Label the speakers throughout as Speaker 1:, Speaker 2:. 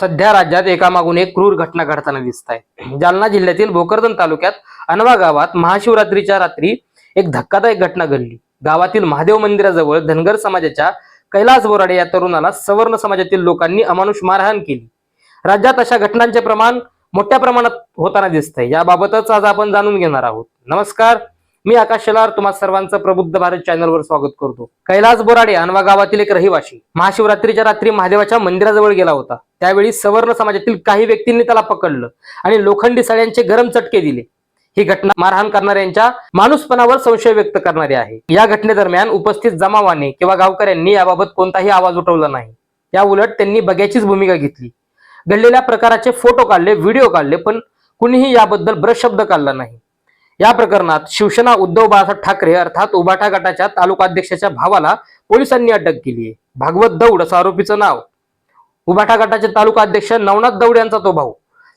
Speaker 1: सध्या राज्यात एकामागून एक क्रूर घटना घडताना दिसत आहे जालना जिल्ह्यातील भोकरदन तालुक्यात अनवा गावात महाशिवरात्रीच्या रात्री एक धक्कादायक घटना घडली. गावातील महादेव मंदिराजवळ धनगर समाजाच्या कैलास बोराडे या तरुणाला सवर्ण समाजातील लोकांनी अमानुष मारहाण केली. राज्यात अशा घटनांचे प्रमाण मोठ्या प्रमाणात होताना दिसतंय. याबाबतच आज आपण जाणून घेणार आहोत. नमस्कार. मी आकाश शेलार तुम्हा सर्वांचं प्रबुद्ध भारत चॅनलवर स्वागत करतो. कैलास बोराडे अनवा गावातील एक रहिवाशी. महाशिवरात्रीच्या रात्री महादेवाच्या मंदिराजवळ गेला होता. त्यावेळी सवर्ण समाजातील काही व्यक्तींनी त्याला पकडलं आणि लोखंडी साड्यांचे गरम चटके दिले. ही घटना मारहाण करणाऱ्यांच्या माणूसपणावर संशय व्यक्त करणारी आहे. या घटनेदरम्यान उपस्थित जमावाने किंवा गावकऱ्यांनी याबाबत कोणताही आवाज उठवला नाही. या उलट त्यांनी बघ्याचीच भूमिका घेतली. घडलेल्या प्रकाराचे फोटो काढले व्हिडिओ काढले पण कुणीही याबद्दल ब्रशब्द काढला नाही. या प्रकरणात शिवसेना उद्धव बाळासाहेब ठाकरे अर्थात उबाठा गटाच्या तालुकाध्यक्षाच्या भावाला पोलिसांनी अटक केली आहे. भागवत दौड असं आरोपीचं नाव. उबाठा गटाचे तालुका अध्यक्ष नवनाथ दौड यांचा तो भाऊ.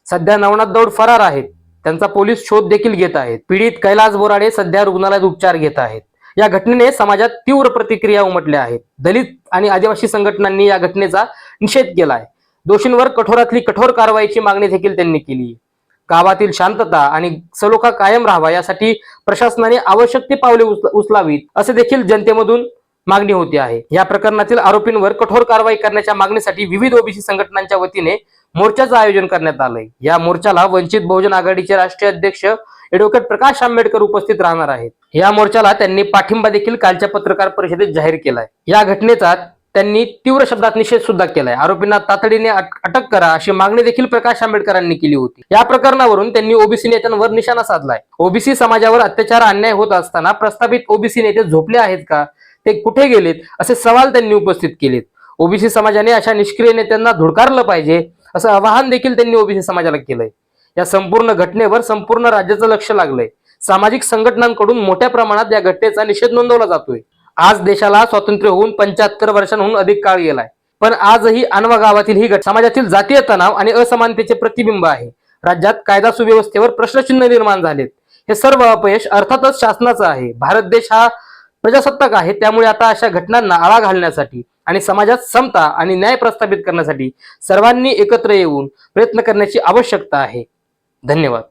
Speaker 1: सध्या नवनाथ दौड फरार आहेत. त्यांचा पोलीस शोध देखील घेत आहेत. पीडित कैलास बोराडे सध्या रुग्णालयात उपचार घेत आहेत. या घटनेने समाजात तीव्र प्रतिक्रिया उमटल्या आहेत. दलित आणि आदिवासी संघटनांनी या घटनेचा निषेध केला आहे दोषींवर कठोरातली कठोर कारवाईची मागणी देखील त्यांनी केली आहे. गावातील शांतता आणि सलोखा कायम राहावा यासाठी प्रशासनाने आवश्यक ती पावले उचलावीत असे देखील जनतेमधून मागणी होती आहे. या प्रकरणातील आरोपींवर कठोर कारवाई करण्याच्या मागणीसाठी विविध ओबीसी संघटनांच्या वतीने मोर्चाचं आयोजन करण्यात आलंय. या मोर्चाला वंचित बहुजन आघाडीचे राष्ट्रीय अध्यक्ष ऍडव्होकेट प्रकाश आंबेडकर उपस्थित राहणार आहेत. या मोर्चाला त्यांनी पाठिंबा देखील कालच्या पत्रकार परिषदेत जाहीर केलाय. या घटनेचा त्यांनी तीव्र शब्दात निषेध सुद्धा केलाय. आरोपींना तातडीने अटक करा अशी मागणी देखील प्रकाश आंबेडकरांनी केली होती. या प्रकरणावरून त्यांनी ओबीसी नेत्यांवर निशाणा साधलाय. ओबीसी समाजावर अत्याचार अन्याय होत असताना प्रस्तावित ओबीसी नेते झोपले आहेत का? ते कुठे गेलेत? असे सवाल त्यांनी उपस्थित केलेत. ओबीसी समाजाने अशा निष्क्रिय नेत्यांना धुडकारलं पाहिजे असं आवाहन देखील त्यांनी ओबीसी समाजाला केलंय. या संपूर्ण घटनेवर संपूर्ण राज्याचं लक्ष लागलंय. सामाजिक संघटनांकडून मोठ्या प्रमाणात या घटनेचा निषेध नोंदवला जातोय. आज देशाला स्वातंत्र्य होऊन पंच्याहत्तर वर्षांहून अधिक काळ गेलाय. पण आजही अनवा गावातील ही घट समाजातील जातीय तणाव आणि असमानतेचे प्रतिबिंब आहे. राज्यात कायदा सुव्यवस्थेवर प्रश्नचिन्ह निर्माण झालेत. हे सर्व अपयश अर्थातच शासनाचं आहे. भारत देश हा प्रजासत्ताक आहे. त्यामुळे आता अशा घटनांना आळा घालण्यासाठी आणि समाजात समता आणि न्याय प्रस्थापित करण्यासाठी सर्वांनी एकत्र येऊन प्रयत्न करण्याची आवश्यकता आहे. धन्यवाद.